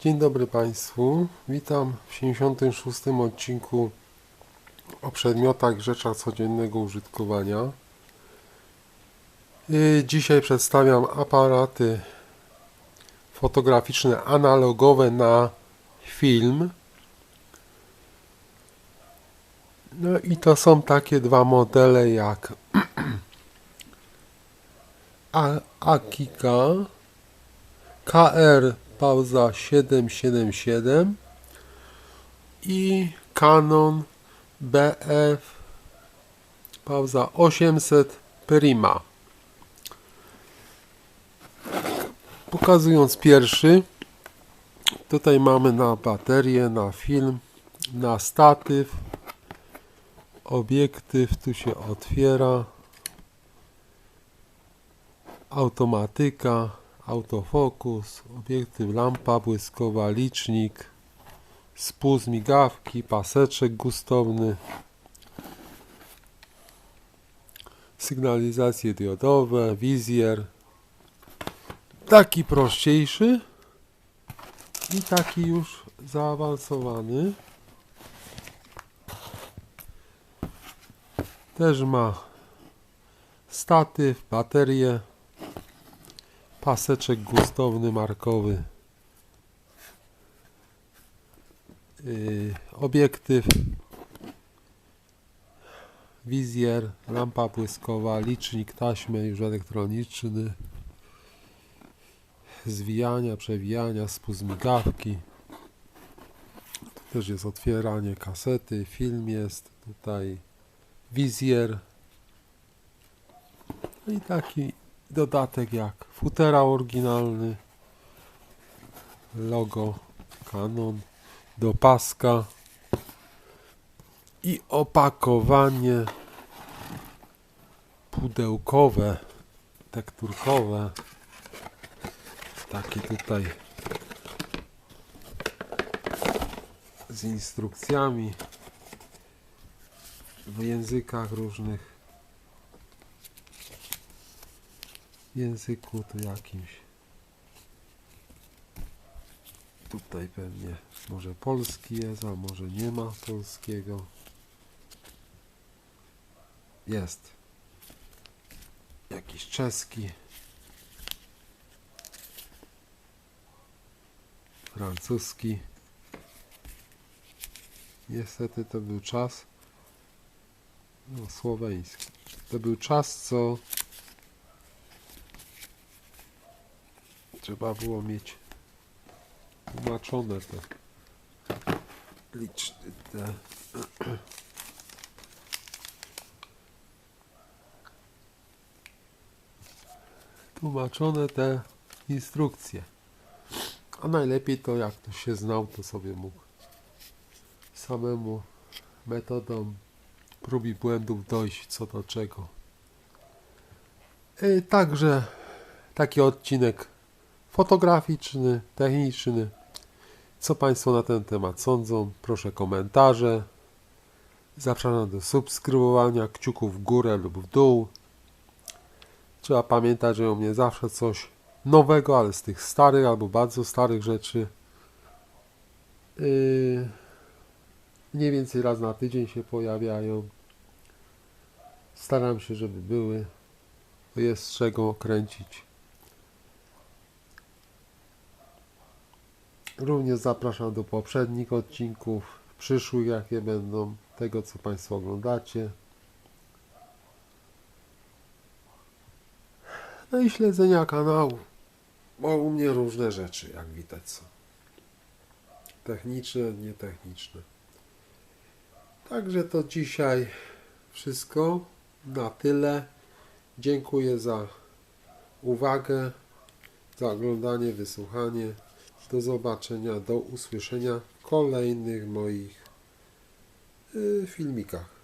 Dzień dobry Państwu. Witam w 76. odcinku o przedmiotach rzeczach codziennego użytkowania. Yy, Dzisiaj przedstawiam aparaty fotograficzne analogowe na film. No i to są takie dwa modele jak Akika KR pauza 777 i Canon BF pauza 800 Prima. Pokazując pierwszy, tutaj mamy na baterię, na film, na statyw, obiektyw, tu się otwiera, automatyka, autofokus, obiektyw, lampa błyskowa, licznik, spust migawki, paseczek gustowny, sygnalizacje diodowe, wizjer. Taki prościejszy i taki już zaawansowany. Też ma statyw, baterię, paseczek gustowny markowy, yy, obiektyw, wizjer, lampa błyskowa, licznik taśmy już elektroniczny, zwijania, przewijania, spust migawki. Tu też jest otwieranie kasety, film jest tutaj, wizjer. No i taki dodatek jak futera oryginalny, logo Canon, do paska i opakowanie pudełkowe, tekturkowe. Takie tutaj z instrukcjami w językach różnych. Języku tu jakimś. Tutaj pewnie może polski jest, a może nie ma polskiego. Jest. Jakiś czeski. Francuski. Niestety to był czas. No, słoweński. To był czas, co Trzeba było mieć tłumaczone te liczny te tłumaczone te instrukcje. A najlepiej to jak ktoś się znał, to sobie mógł samemu metodą prób i błędów dojść co do czego. I także taki odcinek fotograficzny, techniczny. Co Państwo na ten temat sądzą? Proszę komentarze. Zapraszam do subskrybowania, kciuków w górę lub w dół. Trzeba pamiętać, że u mnie zawsze coś nowego, ale z tych starych albo bardzo starych rzeczy. Yy, mniej więcej raz na tydzień się pojawiają. Staram się, żeby były. Jest z czego kręcić. Również zapraszam do poprzednich odcinków, przyszłych jakie będą, tego co Państwo oglądacie. No i śledzenia kanału, bo u mnie różne rzeczy, jak widać są. Techniczne, nietechniczne. Także to dzisiaj wszystko na tyle. Dziękuję za uwagę, za oglądanie, wysłuchanie. Do zobaczenia, do usłyszenia w kolejnych moich y, filmikach.